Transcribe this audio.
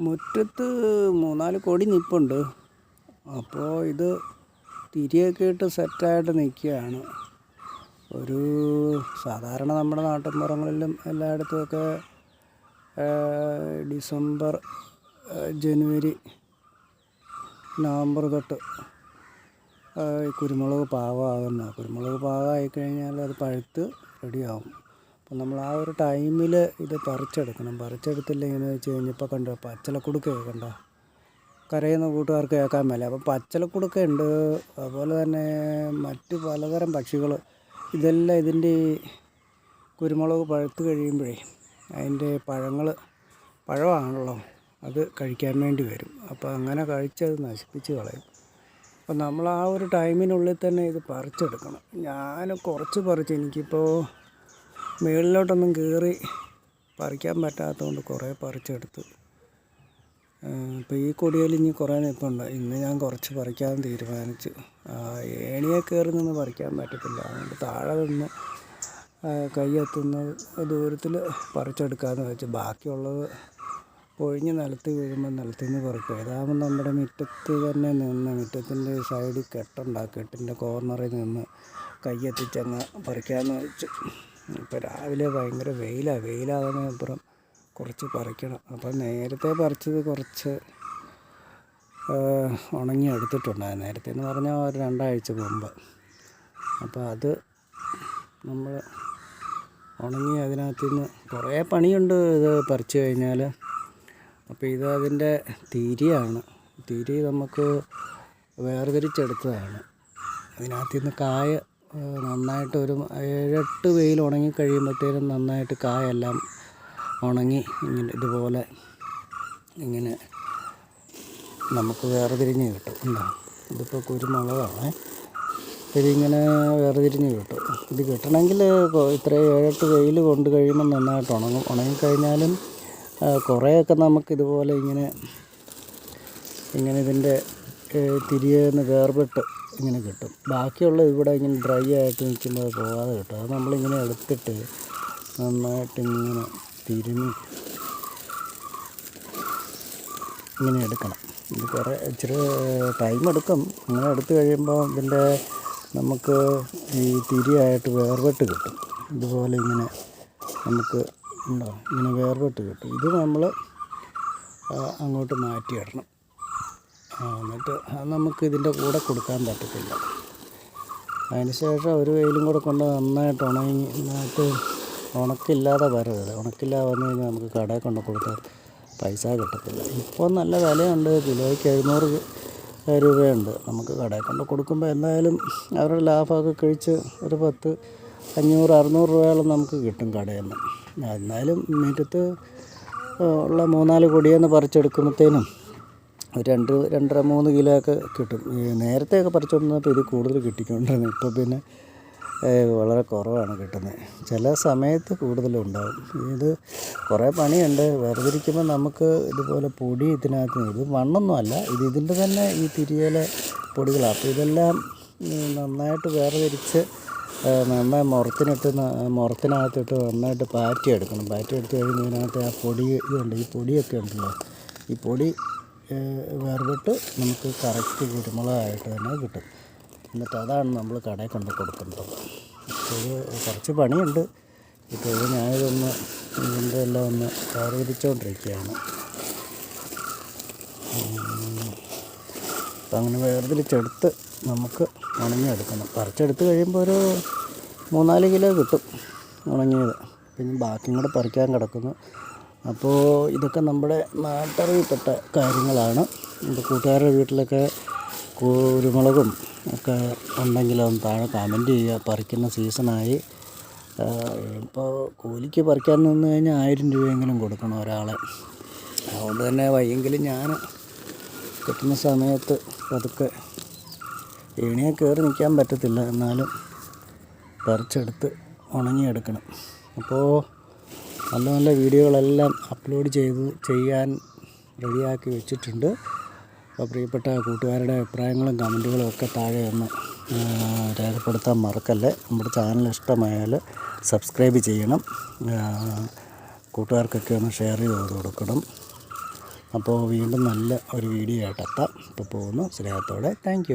മുറ്റത്ത് മൂന്നാൽ കൊടി നിൽപ്പുണ്ട് അപ്പോൾ ഇത് തിരിയൊക്കെ ഇട്ട് സെറ്റായിട്ട് നിൽക്കുകയാണ്. ഒരു സാധാരണ നമ്മുടെ നാട്ടിൻപുറങ്ങളിലും എല്ലായിടത്തുമൊക്കെ ഡിസംബർ ജനുവരി നവംബർ തൊട്ട് കുരുമുളക് പാകമാകുന്ന. കുരുമുളക് പാകമായി കഴിഞ്ഞാൽ അത് പഴുത്ത് റെഡിയാവും. അപ്പം നമ്മൾ ആ ഒരു ടൈമിൽ ഇത് പറിച്ചെടുക്കണം. പറിച്ചെടുത്തില്ലെങ്കിൽ എന്ന് വെച്ച് കഴിഞ്ഞപ്പോൾ കണ്ടു പച്ചലക്കുടുക്കയൊക്കെ കണ്ടോ? കരയുന്ന കൂട്ടുകാർക്ക് കേൾക്കാൻ മേല. അപ്പം പച്ചലക്കുടുക്ക ഉണ്ട്. അതുപോലെ തന്നെ മറ്റ് പലതരം പക്ഷികൾ. ഇതെല്ലാം ഇതിന്റെ കുരുമുളക് പഴുത്ത് കഴിയുമ്പോഴേ അതിന്റെ പഴങ്ങൾ പഴമാണല്ലോ അത് കഴിക്കാൻ വേണ്ടി വരും. അപ്പോൾ അങ്ങനെ കഴിച്ചത് നശിപ്പിച്ച് കളയും. അപ്പം നമ്മൾ ആ ഒരു ടൈമിനുള്ളിൽ തന്നെ ഇത് പറിച്ചെടുക്കണം. ഞാൻ കുറച്ച് പറിച്ച് എനിക്കിപ്പോൾ മുകളിലോട്ടൊന്നും കയറി പറിക്കാൻ പറ്റാത്തതുകൊണ്ട് കുറേ പറിച്ചെടുത്ത്. ഇപ്പോൾ ഈ കൊടിയിൽ ഇനി കുറേ നിൽപ്പുണ്ട് ഇന്ന് ഞാൻ കുറച്ച് പറിക്കാൻ തീരുമാനിച്ചു. ഏണിയെ കയറി നിന്ന് പറിക്കാൻ പറ്റത്തില്ല. അതുകൊണ്ട് താഴെ നിന്ന് കൈയെത്തുന്ന ദൂരത്തിൽ പറിച്ചെടുക്കാമെന്ന് വെച്ച്. ബാക്കിയുള്ളത് പൊഴിഞ്ഞ് നിലത്ത് വീഴുമ്പോൾ നിലത്ത് നിന്ന് പറിക്കും. ഏതാകുമ്പോൾ നമ്മുടെ മുറ്റത്ത് തന്നെ നിന്ന് മുറ്റത്തിന്റെ സൈഡിൽ കെട്ടുണ്ടാക്കി കെട്ടിന്റെ കോർണറിൽ നിന്ന് കൈയെത്തിച്ചങ്ങ് പറിക്കാമെന്ന് വെച്ചു. ഇപ്പോൾ രാവിലെ ഭയങ്കര വെയിലാണ് വെയിലാകുന്നതിന് അപ്പുറം കുറച്ച് പറിക്കണം. അപ്പം നേരത്തെ പറിച്ചത് കുറച്ച് ഉണങ്ങി എടുത്തിട്ടുണ്ടായിരുന്നു. നേരത്തെ എന്ന് പറഞ്ഞാൽ ഒരു രണ്ടാഴ്ച മുമ്പ്. അപ്പോൾ അത് നമ്മൾ ഉണങ്ങി അതിനകത്ത് നിന്ന് കുറേ പണിയുണ്ട് ഇത് പറിച്ചു കഴിഞ്ഞാൽ അപ്പോൾ ഇത് അതിന്റെ തിരിയാണ്. തിരി നമുക്ക് വേർതിരിച്ചെടുത്തതാണ്. അതിനകത്ത് നിന്ന് കായ നന്നായിട്ട് ഒരു ഏഴെട്ട് വെയിൽ ഉണങ്ങി കഴിയുമ്പോഴത്തേനും നന്നായിട്ട് കായെല്ലാം ഉണങ്ങി ഇങ്ങനെ ഇതുപോലെ ഇങ്ങനെ നമുക്ക് വേർതിരിഞ്ഞ് കിട്ടും. എന്താ ഇതിപ്പോൾ കുരുമുളകാണ്. ഇതിങ്ങനെ വേർതിരിഞ്ഞ് കിട്ടും. ഇത് കിട്ടണമെങ്കിൽ ഇത്ര ഏഴെട്ട് വെയിൽ കൊണ്ട് കഴിയുമ്പോൾ നന്നായിട്ട് ഉണങ്ങും. ഉണങ്ങിക്കഴിഞ്ഞാലും കുറേയൊക്കെ നമുക്ക് ഇതുപോലെ ഇങ്ങനെ ഇങ്ങനെ ഇതിന്റെ തിരിയെന്ന് വേർപെട്ട് ഇങ്ങനെ കിട്ടും. ബാക്കിയുള്ള ഇവിടെ ഇങ്ങനെ ഡ്രൈ ആയിട്ട് നിൽക്കുമ്പോൾ അത് പോകാതെ കിട്ടും. അത് നമ്മളിങ്ങനെ എടുത്തിട്ട് നന്നായിട്ട് ഇങ്ങനെ തിരുമി ഇങ്ങനെ എടുക്കണം. ഇത് കുറേ ഇച്ചിരി ടൈം എടുക്കും. അങ്ങനെ എടുത്തു കഴിയുമ്പോൾ ഇതിന്റെ നമുക്ക് ഈ തിരിയായിട്ട് വേർപെട്ട് കിട്ടും. ഇതുപോലെ ഇങ്ങനെ നമുക്ക് ഉണ്ടോ? ഇങ്ങനെ വേർപെട്ട് കിട്ടും. ഇത് നമ്മൾ അങ്ങോട്ട് മാറ്റിയിടണം. എന്നിട്ട് അത് നമുക്ക് ഇതിന്റെ കൂടെ കൊടുക്കാൻ പറ്റത്തില്ല. അതിന് ശേഷം ഒരു വെയിലും കൂടെ കൊണ്ട് നന്നായിട്ട് ഉണങ്ങി നന്നായിട്ട് ഉണക്കില്ലാതെ വരരുത്. ഉണക്കില്ലാതെ വന്നു കഴിഞ്ഞാൽ നമുക്ക് കടയിൽ കൊണ്ട് കൊടുത്താൽ പൈസ കിട്ടത്തില്ല. ഇപ്പോൾ നല്ല വിലയുണ്ട്. കിലോയ്ക്ക് എഴുന്നൂറ് രൂപയുണ്ട് നമുക്ക് കടയിൽ കൊണ്ട് കൊടുക്കുമ്പോൾ. എന്തായാലും അവരുടെ ലാഭമൊക്കെ കഴിച്ച് ഒരു പത്ത് അഞ്ഞൂറ് അറുന്നൂറ് രൂപയോളം നമുക്ക് കിട്ടും കടയിൽ നിന്ന്. എന്നാലും മുറ്റത്ത് ഉള്ള മൂന്നാൽ കൊടിയെന്ന് പറിച്ചെടുക്കുമ്പോഴത്തേനും ഒരു രണ്ട് രണ്ടര മൂന്ന് കിലോ ഒക്കെ കിട്ടും നേരത്തെയൊക്കെ പറിച്ചുകൊണ്ടിരുന്നപ്പോൾ ഇത് കൂടുതൽ കിട്ടിക്കൊണ്ടിരുന്നു. ഇപ്പോൾ പിന്നെ വളരെ കുറവാണ് കിട്ടുന്നത്. ചില സമയത്ത് കൂടുതലുണ്ടാവും. ഇത് കുറേ പണിയുണ്ട്. വേർതിരിക്കുമ്പോൾ നമുക്ക് ഇതുപോലെ പൊടി ഇതിനകത്ത് ഇത് മണ്ണൊന്നും അല്ല. ഇത് ഇതിന്റെ തന്നെ ഈ തിരിയല പൊടികളാണ് അപ്പോൾ ഇതെല്ലാം നന്നായിട്ട് വേർതിരിച്ച് നന്നായി മുറത്തിനിട്ട് മുറത്തിനകത്തിട്ട് നന്നായിട്ട് പാറ്റി എടുക്കണം പാറ്റി എടുത്ത് കഴിഞ്ഞ് ഇതിനകത്ത് ആ പൊടി ഇതുണ്ട്. ഈ പൊടിയൊക്കെ ഉണ്ടല്ലോ. ഈ പൊടി വേർപെട്ട് നമുക്ക് കറക്റ്റ് കുരുമുളകായിട്ട് തന്നെ കിട്ടും. എന്നിട്ട് അതാണ് നമ്മൾ കടയിൽ കൊണ്ട് കൊടുക്കുന്നത്. ഇപ്പോൾ കുറച്ച് പണിയുണ്ട്. ഇപ്പോൾ ഞാനിതൊന്ന് ഇതിന്റെ എല്ലാം ഒന്ന് വേർതിരിച്ചുകൊണ്ടിരിക്കുകയാണ് അപ്പം അങ്ങനെ വേർതിരിച്ചെടുത്ത് നമുക്ക് ഉണങ്ങിയെടുക്കണം. പറിച്ചെടുത്ത് കഴിയുമ്പോൾ ഒരു മൂന്നാൽ കിലോ കിട്ടും ഉണങ്ങിയത്. പിന്നെ ബാക്കിയും കൂടെ പറിക്കാൻ കിടക്കുന്നു. അപ്പോൾ ഇതൊക്കെ നമ്മുടെ നാട്ടറിവിൽപ്പെട്ട കാര്യങ്ങളാണ്. എന്റെ കൂട്ടുകാരുടെ വീട്ടിലൊക്കെ കുരുമുളകും ഒക്കെ ഉണ്ടെങ്കിൽ ഒന്ന് താഴെ കമന്റ് ചെയ്യുക. പറിക്കുന്ന സീസണായി ഇപ്പോൾ കൂലിക്ക് പറിക്കാൻ നിന്ന് കഴിഞ്ഞാൽ ആയിരം രൂപയെങ്കിലും കൊടുക്കണം ഒരാളെ. അതുകൊണ്ട് തന്നെ വയ്യെങ്കിലും ഞാൻ കിട്ടുന്ന സമയത്ത് പതുക്കെ ഏണിയെ കയറി നിൽക്കാൻ പറ്റത്തില്ല. എന്നാലും പറിച്ചെടുത്ത് ഉണങ്ങിയെടുക്കണം. അപ്പോൾ നല്ല നല്ല വീഡിയോകളെല്ലാം അപ്ലോഡ് ചെയ്ത് ചെയ്യാൻ റെഡിയാക്കി വെച്ചിട്ടുണ്ട്. അപ്പോൾ പ്രിയപ്പെട്ട കൂട്ടുകാരുടെ അഭിപ്രായങ്ങളും കമന്റുകളും ഒക്കെ താഴെ ഒന്ന് രേഖപ്പെടുത്താൻ മറക്കല്ലേ. നമ്മുടെ ചാനൽ ഇഷ്ടമായാൽ സബ്സ്ക്രൈബ് ചെയ്യണം. കൂട്ടുകാർക്കൊക്കെ ഒന്ന് ഷെയർ ചെയ്ത് കൊടുക്കണം. അപ്പോൾ വീണ്ടും നല്ല ഒരു വീഡിയോ ആയിട്ട് എത്താം. ഇപ്പോൾ പോകുന്നു. സ്നേഹത്തോടെ. താങ്ക്